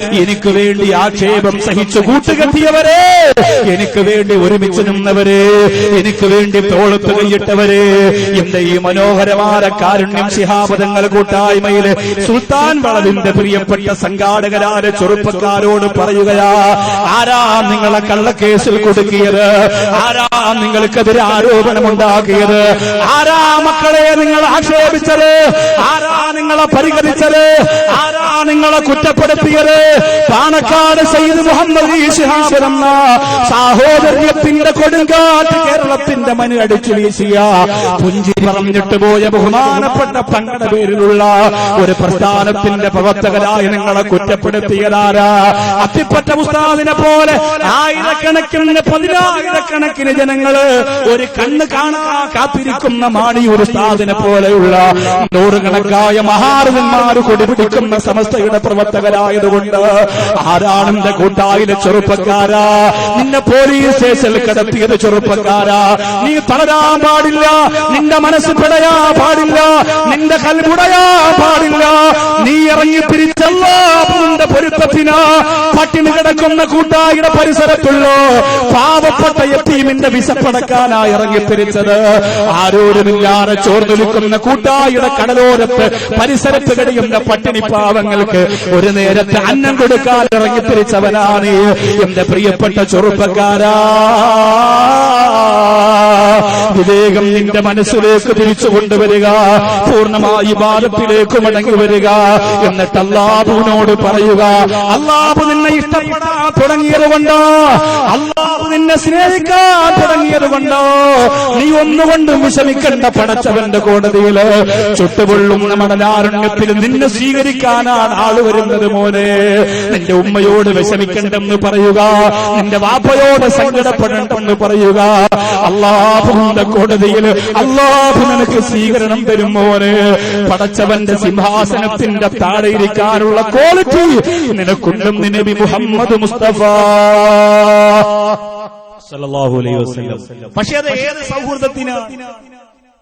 എനിക്ക് വേണ്ടി ആക്ഷേപം സഹിച്ചു കൂട്ടുകെട്ടിയവരെ. എനിക്ക് വേണ്ടി ഒരുമിച്ച് നിന്നവരെ. എനിക്ക് വേണ്ടി തോളത്ത് കൈയിട്ടവരെ. എന്റെ ഈ മനോഹരമായ കാരുണ്യം ശിഹാബദങ്ങൾ കൂട്ടായ്മയിൽ സുൽത്താൻ വളവിന്റെ പ്രിയപ്പെട്ട സംഘാടകരായ ചെറുപ്പക്കാരോട് പറയുകയാ ആരാ നിങ്ങളെ കള്ളക്കേസിൽ കൊടുക്കിയത്? ആരാ നിങ്ങൾക്കെതിരെ ആരോപണമുണ്ടാക്കിയത്? ആരാ മക്കളെ നിങ്ങൾ ആക്ഷേപിച്ചത്? ആരാ നിങ്ങളെ പരിഹരിച്ചത് ആരാ നിങ്ങളെ കുറ്റപ്പെടുത്തിയത്? പാണക്കാട് സയ്യിദ് മുഹമ്മദ് ശിഹാബ് എന്ന സാഹോദര്യത്തിന്റെ കൊടുങ്കാറ്റ് കേരളത്തിന്റെ മനു അടിച്ചു വീശിയ പുഞ്ചി പറഞ്ഞിട്ട് പോയ ബഹുമാനപ്പെട്ട പങ്കട പേരിലുള്ള ഒരു പ്രസ്ഥാനത്തിന്റെ പ്രവർത്തകരായ നിങ്ങളെ കുറ്റപ്പെടുത്തിയതാരാ? അത്തിപ്പറ്റ ഉസ്താദിനെ പോലെ ആയിരക്കണക്കിന് പതിനായിരക്കണക്കിന് ജനങ്ങൾ ഒരു കണ്ണ് കാണാ കാത്തിരിക്കുന്ന ഒരു ഉസ്താദിനെ പോലെയുള്ള നൂറുകണക്കായ മഹാരഥന്മാര് കൊടിപിടിക്കുന്ന സമസ്തയുടെ പ്രവർത്തകരായതുകൊണ്ട് ആരാണ് എന്റെ കൂട്ടായിലെ ചെറുപ്പക്കാരാ? നിന്നെ പോലീസ് സ്റ്റേഷനിൽ കിടത്തിയത് ചെറുപ്പക്കാരാ. നീ തളരാൻ പാടില്ല നിന്റെ മനസ്സ് പിടയാ പാടില്ല നിന്റെ കൽപുടയാ പാടില്ല. നീ ഇറങ്ങി തിരിച്ചല്ലാന്റെ പൊരുത്തത്തിന് പട്ടിണി കിടക്കുന്ന കൂട്ടായിയുടെ പരിസരത്തുള്ളോ പാവപ്പെട്ട എത്തീമിന്റെ വിശപ്പടക്കാനായി ഇറങ്ങി തിരിച്ചത്. ആരോരുമില്ലാതെ ചോർന്നൊലിക്കുന്ന കൂട്ടായിയുടെ കടലോരത്ത് പരിസരത്ത് കഴിയുന്ന പട്ടിണി പാവങ്ങൾക്ക് ഒരു നേരത്തെ അന്നം കൊടുക്കാൻ ഇറങ്ങി തിരിച്ചവനാണ് എന്റെ പ്രിയപ്പെട്ട ചെറുപ്പക്കാരാ. വിവേകം നിന്റെ മനസ്സിലേക്ക് തിരിച്ചു കൊണ്ടുവരിക. പൂർണമായി ഭാരത്തിലേക്ക് മടങ്ങി വരിക. എന്നിട്ട് അല്ലാബുവിനോട് പറയുക അല്ലാബു നിന്നെ ഇഷ്ടപ്പെടാൻ തുടങ്ങിയത് കൊണ്ടോ? അല്ലാബു നിന്നെ സ്നേഹിക്കാൻ തുടങ്ങിയത് കൊണ്ടോ? നീ ഒന്നുകൊണ്ടും വിഷമിക്കേണ്ട പടച്ചവന്റെ കോടതിയിൽ. ചുട്ടുപൊള്ളും നമ്മുടെ ലാരുണ്യത്തിൽ നിന്നെ സ്വീകരിക്കാനാണ് ആൾ വരുന്നത് മോനെ. നിന്റെ ഉമ്മയോട് വിഷമിക്കണ്ടെന്ന് പറയുക. നിന്റെ വാപ്പയോട് സങ്കടപ്പെടണ്ടെന്ന് പറയുക. അള്ളാഹുവിന്റെ കോടതിയിൽ അള്ളാഹു നിനക്ക് സ്വീകരണം തരും മോനെ. പടച്ചവന്റെ സിംഹാസനത്തിന്റെ താഴെ ഇരിക്കാനുള്ള ക്വാളിറ്റി നിനക്കുണ്ടും നിനബി മുഹമ്മദ് മുസ്തഫ. പക്ഷേ അത് ഏത് സൗഹൃദത്തിനാ?